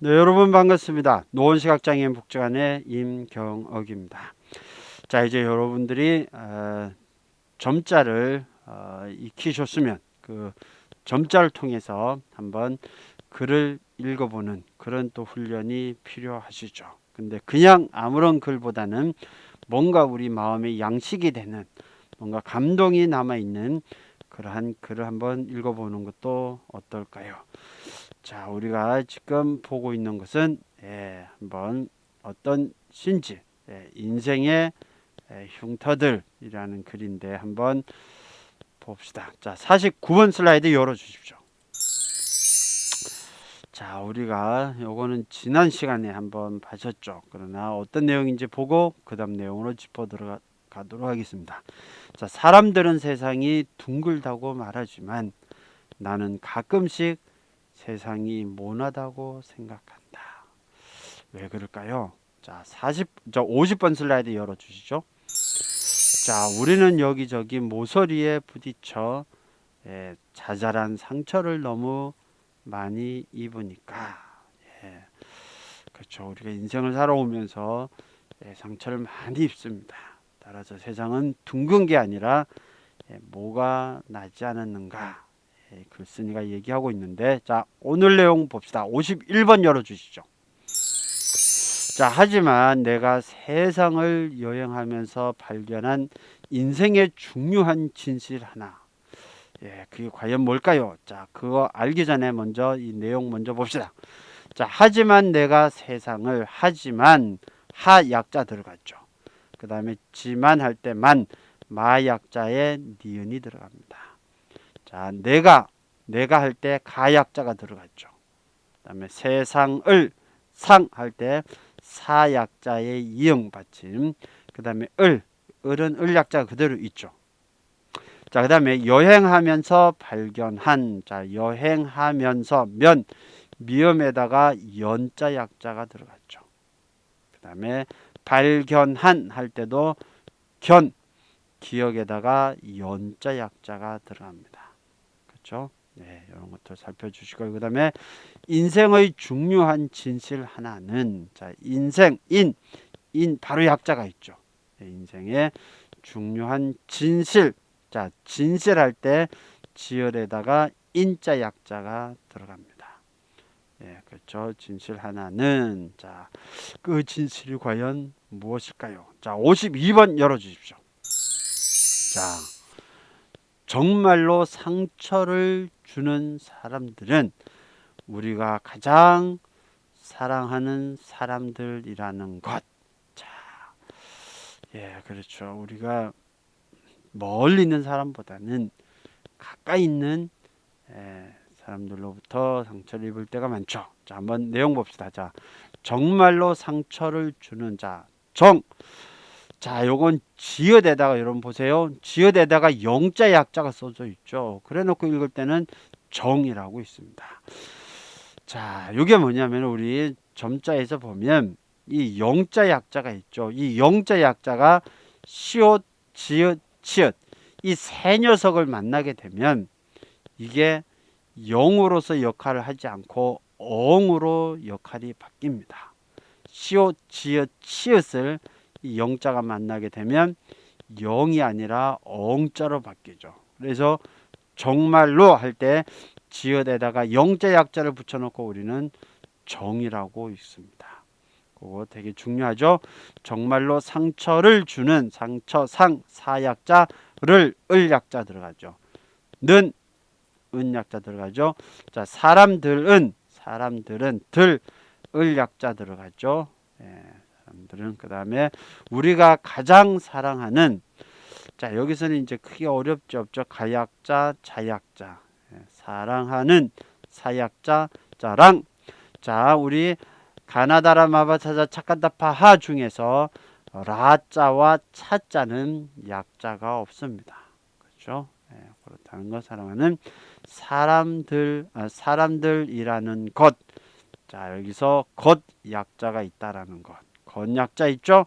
네, 여러분 반갑습니다. 노원시각장애인 복지관의 임경억입니다. 자, 이제 여러분들이 어, 점자를 어, 익히셨으면 그 점자를 통해서 한번 글을 읽어보는 그런 또 훈련이 필요하시죠. 근데 그냥 아무런 글보다는 뭔가 우리 마음에 양식이 되는 뭔가 감동이 남아 있는 그러한 글을 한번 읽어보는 것도 어떨까요? 자, 우리가 지금 보고 있는 것은 예, 한번 어떤 신지 예, 인생의 예, 흉터들이라는 글인데 한번 봅시다. 자, 49번 슬라이드 열어 주십시오. 자, 우리가 요거는 지난 시간에 한번 봐셨죠. 그러나 어떤 내용인지 보고 그다음 내용으로 짚어 들어가도록 하겠습니다. 자, 사람들은 세상이 둥글다고 말하지만 나는 가끔씩 세상이 모나다고 생각한다. 왜 그럴까요? 자, 40, 저 50번 슬라이드 열어 주시죠. 자, 우리는 여기저기 모서리에 부딪혀 예, 자잘한 상처를 너무 많이 입으니까 예, 그렇죠. 우리가 인생을 살아오면서 예, 상처를 많이 입습니다. 따라서 세상은 둥근 게 아니라 예, 뭐가 나지 않았는가 예, 글쓴이가 얘기하고 있는데 자 오늘 내용 봅시다. 51번 열어주시죠. 자 하지만 내가 세상을 여행하면서 발견한 인생의 중요한 진실 하나 예, 그게 과연 뭘까요? 자, 그거 알기 전에 먼저 이 내용 먼저 봅시다. 자, 하지만 내가 세상을 하지만 하 약자 들어갔죠. 그 다음에 지만 할 때만 마 약자에 니은이 들어갑니다. 자, 내가 내가 할 때 가약자가 들어갔죠. 그다음에 세상을 상 할 때 사약자의 이응 받침. 그다음에 을 을은 을약자가 그대로 있죠. 자, 그다음에 여행하면서 발견한 자, 여행하면서 면 미음에다가 연자 약자가 들어갔죠. 그다음에 발견한 할 때도 견 기억에다가 연자 약자가 들어갑니다. 그렇죠? 네, 이런 것들 살펴주시고 그 다음에 인생의 중요한 진실 하나는 자 인생 인 인 바로 약자가 있죠. 네, 인생의 중요한 진실 자 진실할 때 지열에다가 인자 약자가 들어갑니다. 예, 그렇죠. 진실 하나는 자 그 진실이 과연 무엇일까요? 자 52번 열어주십시오. 자 정말로 상처를 주는 사람들은 우리가 가장 사랑하는 사람들이라는 것. 자, 예, 그렇죠. 우리가 멀리 있는 사람보다는 가까이 있는 예, 사람들로부터 상처를 입을 때가 많죠. 자, 한번 내용 봅시다. 자, 정말로 상처를 주는 자, 정. 자, 요건 지읒에다가 여러분 보세요. 지읒에다가 영자 약자가 써져 있죠. 그래 놓고 읽을 때는 정이라고 있습니다. 자, 요게 뭐냐면 우리 점자에서 보면 이 영자 약자가 있죠. 이 영자 약자가 시옷, 지읒, 치읒 이 세 녀석을 만나게 되면 이게 영으로서 역할을 하지 않고 엉으로 역할이 바뀝니다. 시옷, 지읒, 치읒을 이 영자가 만나게 되면 영이 아니라 엉자로 바뀌죠. 그래서 정말로 할 때 지읒에다가 영자 약자를 붙여놓고 우리는 정이라고 있습니다. 그거 되게 중요하죠. 정말로 상처를 주는 상처 상 사약자를 을약자 들어가죠. 는 은약자 들어가죠. 자 사람들은 사람들은 들 을약자 들어가죠. 예. 사람들은 그 다음에 우리가 가장 사랑하는 자 여기서는 이제 크게 어렵지 없죠. 가약자 자약자. 예, 사랑하는 사약자 자랑. 자 우리 가나다라 마바차자 차칸다파하 중에서 라자와 차자는 약자가 없습니다. 그렇죠? 예, 그렇다는 것 사랑하는 사람들 아, 사람들이라는 것. 자 여기서 것 약자가 있다라는 것 건약자 있죠?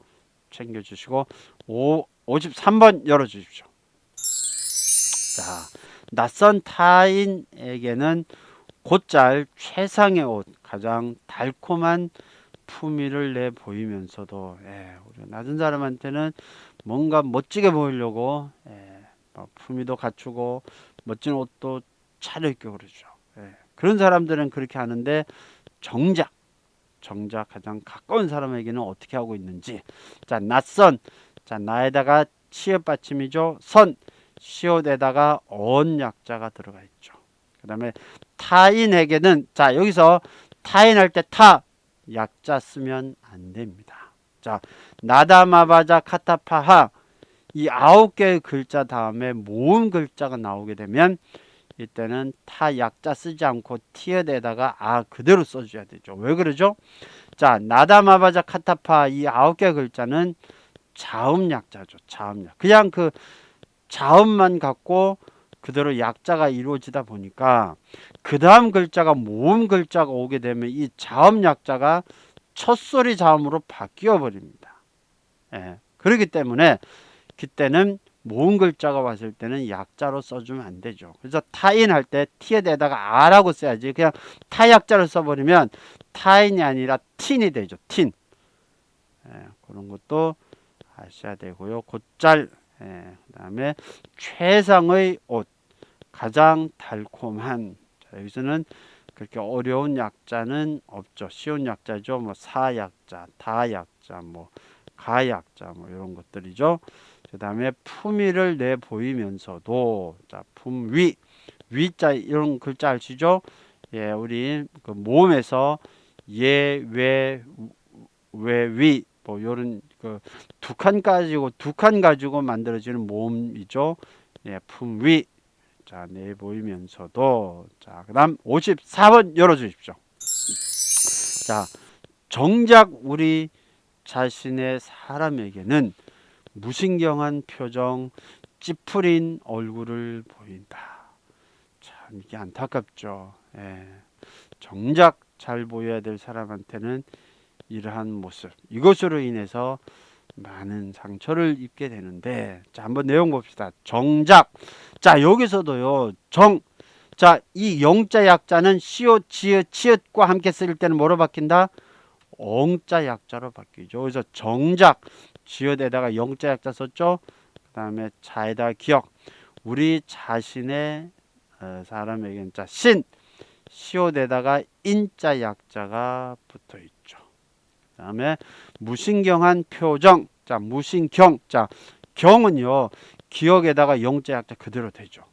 챙겨주시고 5, 53번 열어주십시오. 자, 낯선 타인에게는 곧잘 최상의 옷, 가장 달콤한 품위를 내 보이면서도 예, 우리 낮은 사람한테는 뭔가 멋지게 보이려고 예, 뭐 품위도 갖추고 멋진 옷도 차려입고 그러죠. 예, 그런 사람들은 그렇게 하는데 정작 정작 가장 가까운 사람에게는 어떻게 하고 있는지. 자 낯선. 자 나에다가 치읓 받침이죠. 선. 시옷에다가 언 약자가 들어가 있죠. 그 다음에 타인에게는 자 여기서 타인 할 때 타 약자 쓰면 안 됩니다. 자 나다마바자 카타파하. 이 아홉 개의 글자 다음에 모음 글자가 나오게 되면 이때는 타 약자 쓰지 않고 티에다가 아 그대로 써줘야 되죠. 왜 그러죠? 자 나다마바자 카타파 이 아홉 개 글자는 자음 약자죠. 자음 약. 그냥 그 자음만 갖고 그대로 약자가 이루어지다 보니까 그 다음 글자가 모음 글자가 오게 되면 이 자음 약자가 첫 소리 자음으로 바뀌어 버립니다. 예. 그렇기 때문에 그때는 모음 글자가 왔을 때는 약자로 써주면 안 되죠. 그래서 타인 할 때 t에 대다가 아라고 써야지. 그냥 타약자를 써버리면 타인이 아니라 틴이 되죠. 틴. 예, 그런 것도 아셔야 되고요. 곧잘 예, 그 다음에 최상의 옷, 가장 달콤한. 자, 여기서는 그렇게 어려운 약자는 없죠. 쉬운 약자죠. 뭐 사약자, 다약자, 뭐 가약자, 뭐 이런 것들이죠. 그 다음에 품위를 내 보이면서도 자 품위 위자 이런 글자 아시죠? 예, 우리 그 모음에서 예 외 외 위 뭐 이런 그 두 칸 가지고 두 칸 가지고 만들어지는 모음이죠. 예, 품위 자 내 보이면서도 자 그다음 54번 열어 주십시오. 자 정작 우리 자신의 사람에게는 무신경한 표정, 찌푸린 얼굴을 보인다. 참 이게 안타깝죠. 예. 정작 잘 보여야 될 사람한테는 이러한 모습, 이것으로 인해서 많은 상처를 입게 되는데, 자 한번 내용 봅시다. 정작, 자 여기서도요, 정, 자 이 영자 약자는 시옷, 지읒, 치읓과 함께 쓸 때는 뭐로 바뀐다? 엉자 약자로 바뀌죠. 그래서 정작 지읒에다가 영자 약자 썼죠. 그 다음에 자에다가 기억. 우리 자신의 어, 사람에게는 자 신, 시옷에다가 인자 약자가 붙어 있죠. 그 다음에 무신경한 표정. 자 무신경. 자 경은요 기억에다가 영자 약자 그대로 되죠.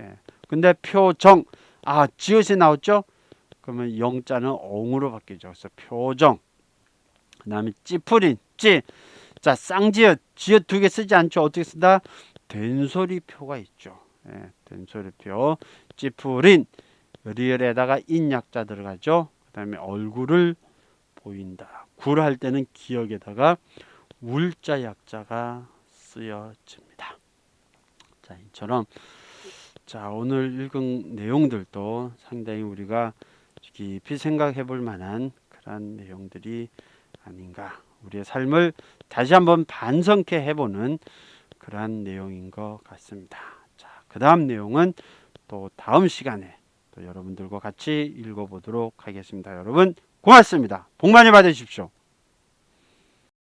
예. 근데 표정. 아 지읒이 나왔죠. 그러면 영자는 엉으로 바뀌죠. 그래서 표정. 그 다음에 찌푸린 찌. 자 쌍지읒 지읒 두 개 쓰지 않죠. 어떻게 쓴다? 된소리표가 있죠. 예, 된소리표. 찌푸린 리을에다가 인약자 들어가죠. 그 다음에 얼굴을 보인다. 굴 할 때는 기억에다가 울자 약자가 쓰여집니다. 자, 이처럼 자 오늘 읽은 내용들도 상당히 우리가 깊이 생각해 볼 만한 그런 내용들이 아닌가. 우리의 삶을 다시 한번 반성케 해보는 그러한 내용인 것 같습니다. 자, 그 다음 내용은 또 다음 시간에 또 여러분들과 같이 읽어보도록 하겠습니다. 여러분 고맙습니다. 복 많이 받으십시오.